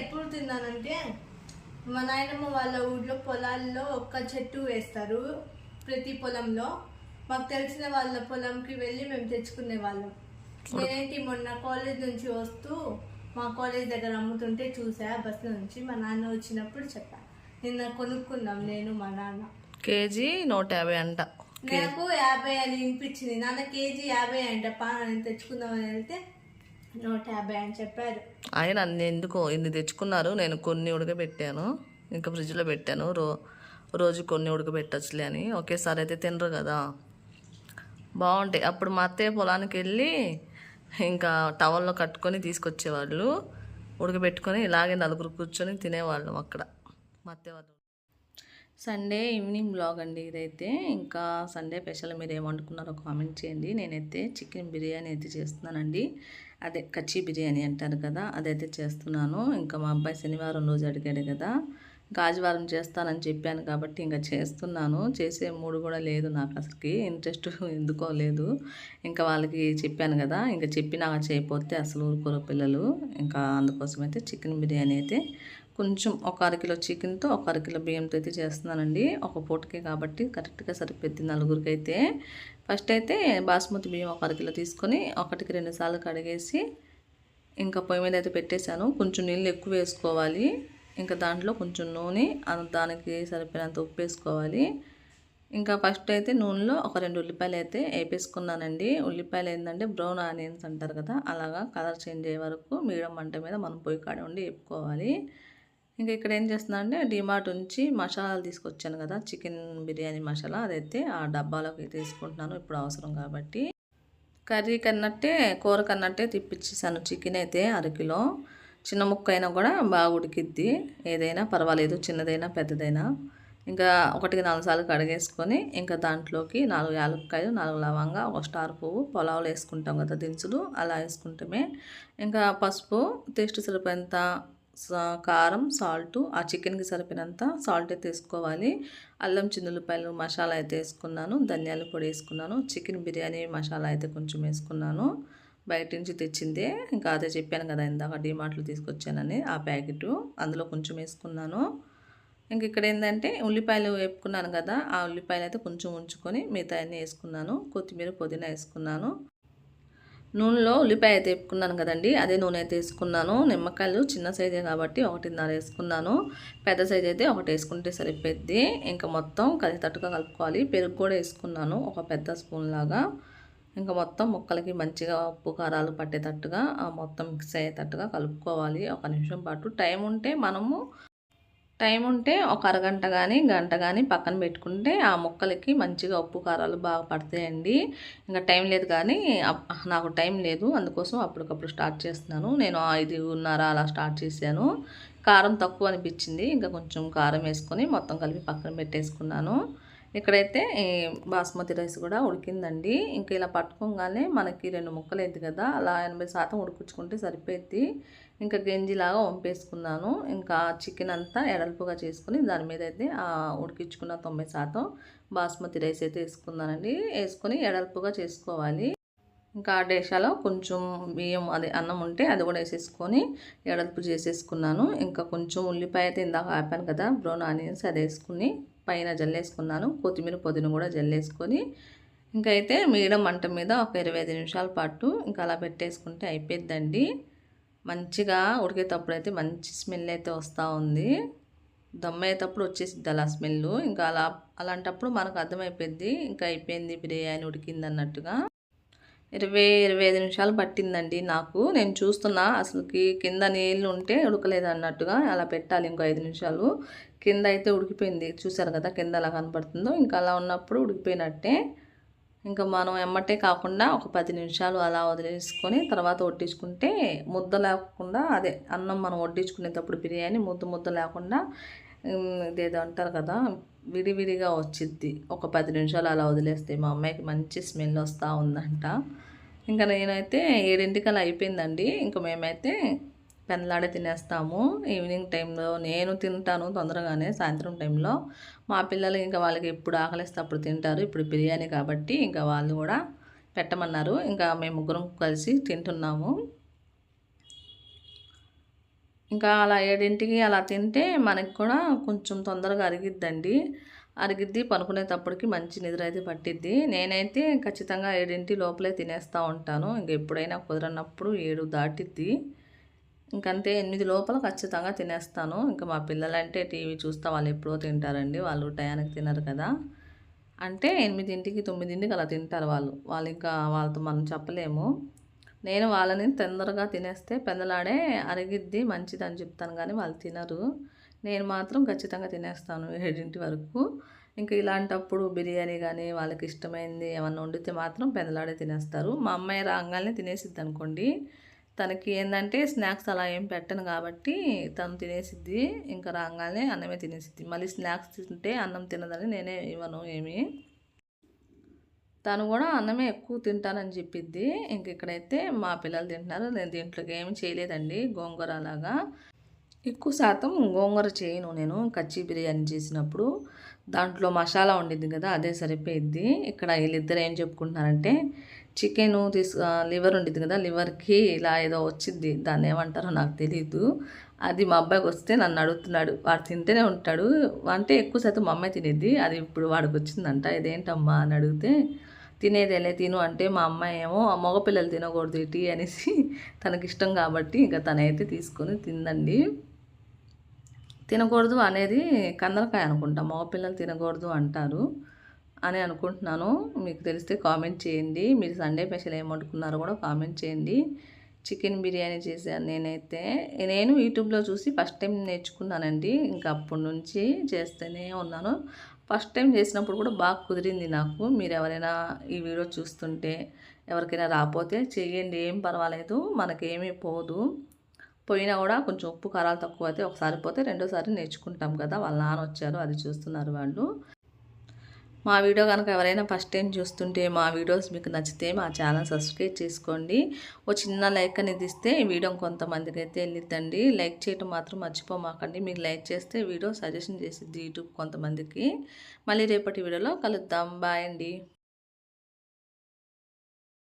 నమ్ముతున్నానంటే మా నాయనమ్మ వాళ్ళ ఊళ్ళో పొలాల్లో ఒక్క చెట్టు వేస్తారు ప్రతి పొలంలో. మాకు తెలిసిన వాళ్ళ పొలంకి వెళ్ళి మేము తెచ్చుకునే వాళ్ళం. నేనేంటి మొన్న కాలేజ్ నుంచి వస్తూ మా కాలేజ్ దగ్గర అమ్ముతుంటే చూసా బస్సు నుంచి మా నాన్న వచ్చినప్పుడు చెప్పా. నిన్న కొనుక్కున్నాం నేను మా నాన్న. కేజీ నూట యాభై అంట. నాకు యాభై అని వినిపించింది నాన్న కేజీ యాభై అంట పా అని తెచ్చుకుందామని వెళ్తే నూట యాభై అని చెప్పారు. ఆయన అన్ని ఎందుకో ఇన్ని తెచ్చుకున్నారు నేను కొన్ని ఉడకబెట్టాను ఇంకా ఫ్రిడ్జ్లో పెట్టాను రో రోజు కొన్ని ఉడకబెట్టచ్చులే అని. ఒకేసారి అయితే తినరు కదా. బాగుంటాయి. అప్పుడు మా అత్తయ్య పొలానికి వెళ్ళి ఇంకా టవల్లో కట్టుకొని తీసుకొచ్చేవాళ్ళు. ఉడకబెట్టుకొని ఇలాగే నలుగురు కూర్చొని తినేవాళ్ళం అక్కడ. మా అత్తయ్య వాళ్ళు. సండే ఈవినింగ్ బ్లాగ్ అండి ఇదైతే. ఇంకా సండే స్పెషల్ మీరు ఏమనుకున్నారో కామెంట్ చేయండి. నేనైతే చికెన్ బిర్యానీ అయితే చేస్తున్నానండి. అదే కచ్చి బిర్యానీ అంటారు కదా అదైతే చేస్తున్నాను. ఇంకా మా అబ్బాయి శనివారం రోజు అడిగాడు కదా గాజువారం చేస్తానని చెప్పాను కాబట్టి ఇంకా చేస్తున్నాను. చేసే మూడు కూడా లేదు నాకు అసలుకి ఇంట్రెస్ట్ ఎందుకో లేదు. ఇంకా వాళ్ళకి చెప్పాను కదా ఇంకా చెప్పినా చేయకపోతే అసలు ఊరుకోరు పిల్లలు. ఇంకా అందుకోసం అయితే చికెన్ బిర్యానీ అయితే కొంచెం ఒక అరకిలో చికెన్తో ఒక అరకిలో బియ్యంతో అయితే చేస్తున్నానండి. ఒక పూటకే కాబట్టి కరెక్ట్గా సరిపోద్ది నలుగురికి అయితే ఫస్ట్ అయితే బాస్మతి బియ్యం ఒక అరకిలో తీసుకొని ఒకటికి రెండు సార్లు కడిగేసి ఇంకా పొయ్యి మీద అయితే పెట్టేశాను. కొంచెం నీళ్ళు ఎక్కువ వేసుకోవాలి. ఇంకా దాంట్లో కొంచెం నూనె దానికి సరిపోయినంత ఉప్పు వేసుకోవాలి. ఇంకా ఫస్ట్ అయితే నూనెలో ఒక రెండు ఉల్లిపాయలు అయితే వేపేసుకున్నానండి. ఉల్లిపాయలు ఏంటంటే బ్రౌన్ ఆనియన్స్ అంటారు కదా అలాగా కలర్ చేంజ్ అయ్యే వరకు మీడియం మంట మీద మనం పొయ్యి కాడ ఉండి వేపుకోవాలి. ఇంకా ఇక్కడ ఏం చేస్తున్నా అంటే డిమార్ట్ నుంచి మసాలాలు తీసుకొచ్చాను కదా చికెన్ బిర్యానీ మసాలా. అదైతే ఆ డబ్బాలోకి తీసుకుంటున్నాను ఇప్పుడు అవసరం కాబట్టి. కర్రీ కన్నట్టే కూర కన్నట్టే తిప్పించేసాను చికెన్ అయితే అరకిలో. చిన్న ముక్క అయినా కూడా బాగా ఉడికిద్ది. ఏదైనా పర్వాలేదు చిన్నదైనా పెద్దదైనా. ఇంకా ఒకటికి నాలుగు సార్లు కడిగేసుకొని ఇంకా దాంట్లోకి నాలుగు యాలక్కాయలు నాలుగు లవంగా ఒక స్టార్ పువ్వు పొలావులు వేసుకుంటాం కదా దినుసులు అలా వేసుకుంటమే. ఇంకా పసుపు టేస్ట్ సరిపోయేంత కారం సాల్ట్ ఆ చికెన్కి సరిపోయినంత సాల్ట్ అయితే వేసుకోవాలి. అల్లం చిన్నులపాయలు మసాలా అయితే వేసుకున్నాను. ధనియాల పొడి వేసుకున్నాను. చికెన్ బిర్యానీ మసాలా అయితే కొంచెం వేసుకున్నాను. బయట నుంచి తెచ్చిందే. ఇంకా అదే చెప్పాను కదా ఇందాక డిమార్ట్లో తీసుకొచ్చానని ఆ ప్యాకెట్. అందులో కొంచెం వేసుకున్నాను. ఇంక ఇక్కడ ఏంటంటే ఉల్లిపాయలు వేపుకున్నాను కదా ఆ ఉల్లిపాయలు అయితే కొంచెం ఉంచుకొని మిగతా అన్నీ వేసుకున్నాను. కొత్తిమీర పుదీనా వేసుకున్నాను. నూనెలో ఉల్లిపాయ అయితే వేపుకున్నాను కదండి అదే నూనె అయితే వేసుకున్నాను. నిమ్మకాయలు చిన్న సైజే కాబట్టి ఒకటిన్నర వేసుకున్నాను. పెద్ద సైజ్ అయితే ఒకటి వేసుకుంటే సరిపోద్ది. ఇంకా మొత్తం కలిసేటట్టుగా కలుపుకోవాలి. పెరుగు కూడా వేసుకున్నాను ఒక పెద్ద స్పూన్ లాగా. ఇంకా మొత్తం ముక్కలకి మంచిగా ఉప్పు కారాలు పట్టేటట్టుగా ఆ మొత్తం మిక్స్ అయ్యేటట్టుగా కలుపుకోవాలి. ఒక నిమిషం పాటు టైం ఉంటే మనము టైం ఉంటే ఒక అరగంట కానీ గంట కానీ పక్కన పెట్టుకుంటే ఆ ముక్కలకి మంచిగా ఉప్పు కారాలు బాగా పడతాయండి. ఇంకా టైం లేదు కానీ నాకు టైం లేదు. అందుకోసం అప్పటికప్పుడు స్టార్ట్ చేస్తున్నాను. నేను ఐదున్నర అలా స్టార్ట్ చేశాను. కారం తక్కువ అనిపించింది. ఇంకా కొంచెం కారం వేసుకొని మొత్తం కలిపి పక్కన పెట్టేసుకున్నాను. ఇక్కడైతే బాస్మతి రైస్ కూడా ఉడికిందండి. ఇంకా ఇలా పట్టుకోగానే మనకి రెండు ముక్కలు అయింది కదా అలా ఎనభై శాతం ఉడికించుకుంటే సరిపోద్ది. ఇంకా గంజిలాగా వంపేసుకున్నాను. ఇంకా చికెన్ అంతా ఎడల్పుగా చేసుకుని దాని మీద అయితే ఉడికించుకున్న తొంభై శాతం బాస్మతి రైస్ అయితే వేసుకున్నానండి. వేసుకొని ఎడల్పుగా చేసుకోవాలి. ఇంకా ఆ డేషాలో కొంచెం బియ్యం అది అన్నం ఉంటే అది కూడా వేసేసుకొని ఎడల్పు చేసేసుకున్నాను. ఇంకా కొంచెం ఉల్లిపాయ అయితే ఇందాక ఆపాను కదా బ్రౌన్ ఆనియన్స్ అది వేసుకుని పైన జల్లేసుకున్నాను. కొత్తిమీర పొదిన కూడా జల్లేసుకొని ఇంకా అయితే మీడియం మంట మీద ఒక ఇరవై ఐదు నిమిషాల పాటు ఇంకా అలా పెట్టేసుకుంటే అయిపోద్దండి మంచిగా ఉడికేటప్పుడు అయితే మంచి స్మెల్ అయితే వస్తూ ఉంది. దమ్ అయ్యేటప్పుడు వచ్చేసిద్ది అలా స్మెల్ ఇంకా అలా అలాంటప్పుడు మనకు అర్థమైపోద్ది ఇంకా అయిపోయింది బిర్యానీ ఉడికింది అన్నట్టుగా. ఇరవై ఇరవై ఐదు నిమిషాలు పట్టిందండి నాకు. నేను చూస్తున్నా అసలుకి కింద నీళ్ళు ఉంటే ఉడకలేదు అన్నట్టుగా అలా పెట్టాలి ఇంకో ఐదు నిమిషాలు. కింద అయితే ఉడికిపోయింది. చూసారు కదా కింద అలా కనపడుతుందో. ఇంకా అలా ఉన్నప్పుడు ఉడికిపోయినట్టే. ఇంకా మనం ఎమ్మటే కాకుండా ఒక పది నిమిషాలు అలా వదిలేసుకొని తర్వాత వడ్డించుకుంటే ముద్ద లేకుండా అదే అన్నం మనం వడ్డించుకునేటప్పుడు బిర్యానీ ముద్ద ముద్ద లేకుండా ఇదేదో అంటారు కదా విడివిడిగా వచ్చిద్ది. ఒక పది నిమిషాలు అలా వదిలేస్తే మా అమ్మాయికి మంచి స్మెల్ వస్తూ ఉందంట. ఇంకా నేనైతే ఏడింటికి అయిపోయిందండి. ఇంకా మేమైతే పెనలాడే తినేస్తాము. ఈవినింగ్ టైంలో నేను తింటాను తొందరగానే సాయంత్రం టైంలో. మా పిల్లలు ఇంకా వాళ్ళకి ఎప్పుడు ఆకలిస్తే అప్పుడు తింటారు. ఇప్పుడు బిర్యానీ కాబట్టి ఇంకా వాళ్ళు కూడా పెట్టమన్నారు. ఇంకా మేము ముగ్గురం కలిసి తింటున్నాము. ఇంకా అలా ఏడింటికి అలా తింటే మనకి కూడా కొంచెం తొందరగా అరిగిద్దండి. అరిగిద్ది పనుకునేటప్పటికి మంచి నిద్ర అయితే పట్టిద్ది. నేనైతే ఖచ్చితంగా ఏడింటి లోపలే తినేస్తూ ఉంటాను. ఇంక ఎప్పుడైనా కుదరనప్పుడు ఏడు దాటిద్ది. ఇంకంతే ఎనిమిది లోపల ఖచ్చితంగా తినేస్తాను. ఇంకా మా పిల్లలంటే టీవీ చూస్తా వాళ్ళు ఎప్పుడో తింటారండి. వాళ్ళు టయానికి తినరు కదా. అంటే ఎనిమిదింటికి తొమ్మిదింటికి అలా తింటారు వాళ్ళు. వాళ్ళు ఇంకా వాళ్ళతో మనం చెప్పలేము. నేను వాళ్ళని తొందరగా తినేస్తే పెందలాడే అరిగిద్ది మంచిదని చెప్తాను కానీ వాళ్ళు తినరు. నేను మాత్రం ఖచ్చితంగా తినేస్తాను ఏడింటి వరకు. ఇంకా ఇలాంటప్పుడు బిర్యానీ కానీ వాళ్ళకి ఇష్టమైంది ఏమన్నా వండితే మాత్రం పెందలాడే తినేస్తారు. మా అమ్మాయి రాగానే తినేసిద్ది అనుకోండి. తనకి ఏంటంటే స్నాక్స్ అలా ఏం పెట్టను కాబట్టి తను తినేసిద్ది. ఇంకా రాగానే అన్నమే తినేసిద్ది. మళ్ళీ స్నాక్స్ తింటే అన్నం తినదని నేనే ఇవ్వను ఏమి. తను కూడా అన్నమే ఎక్కువ తింటానని చెప్పిద్ది. ఇంక ఇక్కడైతే మా పిల్లలు తింటున్నారు. నేను దీంట్లోకి ఏమి చేయలేదండి. గోంగూర అలాగా ఎక్కువ శాతం గోంగూర చేయను నేను. కచ్చి బిర్యానీ చేసినప్పుడు దాంట్లో మసాలా ఉండిద్ది కదా అదే సరిపోయిద్ది. ఇక్కడ వీళ్ళిద్దరు ఏం చెప్పుకుంటున్నారంటే చికెన్ తీసు లివర్ ఉండిద్ది కదా లివర్కి ఇలా ఏదో వచ్చింది దాన్ని ఏమంటారో నాకు తెలియదు అది మా అబ్బాయికి వస్తే నన్ను అడుగుతున్నాడు. వాడు తింటేనే ఉంటాడు. అంటే ఎక్కువ శాతం మా అమ్మాయి తినేది అది ఇప్పుడు వాడికి వచ్చిందంట. ఇదేంటమ్మా? అని అడిగితే తినేదేలే తిను అంటే మా అమ్మాయి ఏమో ఆ మగపిల్లలు తినకూడదు ఇటీ అనేసి తనకి ఇష్టం కాబట్టి ఇంకా తనైతే తీసుకొని తిందండి. తినకూడదు అనేది కందరకాయ అనుకుంటా మగపిల్లలు తినకూడదు అంటారు అని అనుకుంటున్నాను. మీకు తెలిస్తే కామెంట్ చేయండి. మీరు సండే స్పెషల్ ఏం వండుకున్నారో కూడా కామెంట్ చేయండి. చికెన్ బిర్యానీ చేశాను నేనైతే. నేను యూట్యూబ్లో చూసి ఫస్ట్ టైం నేర్చుకున్నానండి. ఇంకా అప్పటి నుంచి చేస్తూనే ఉన్నాను. ఫస్ట్ టైం చేసినప్పుడు కూడా బాగా కుదిరింది నాకు. మీరు ఎవరైనా ఈ వీడియో చూస్తుంటే ఎవరికైనా రాకపోతే చేయండి ఏం పర్వాలేదు మనకేమీ పోదు. పోయినా కూడా కొంచెం ఉప్పు కారాలు తక్కువ అయితే ఒకసారి పోతే రెండోసారి నేర్చుకుంటాం కదా వాళ్ళ నాన్న వచ్చారు అది చూస్తున్నారు వాళ్ళు. మా వీడియో కనుక ఎవరైనా ఫస్ట్ టైం చూస్తుంటే మా వీడియోస్ మీకు నచ్చితే మా ఛానల్ సబ్స్క్రైబ్ చేసుకోండి. ఓ చిన్న లైక్ అనేది ఇస్తే ఈ వీడియో కొంతమందికి అయితే వెళ్ళిద్దండి. లైక్ చేయటం మాత్రం మర్చిపోమాకండి. మీకు లైక్ చేస్తే వీడియో సజెషన్ చేసిద్ది యూట్యూబ్ కొంతమందికి. మళ్ళీ రేపటి వీడియోలో కలుద్దాం. బాయ్ అండి.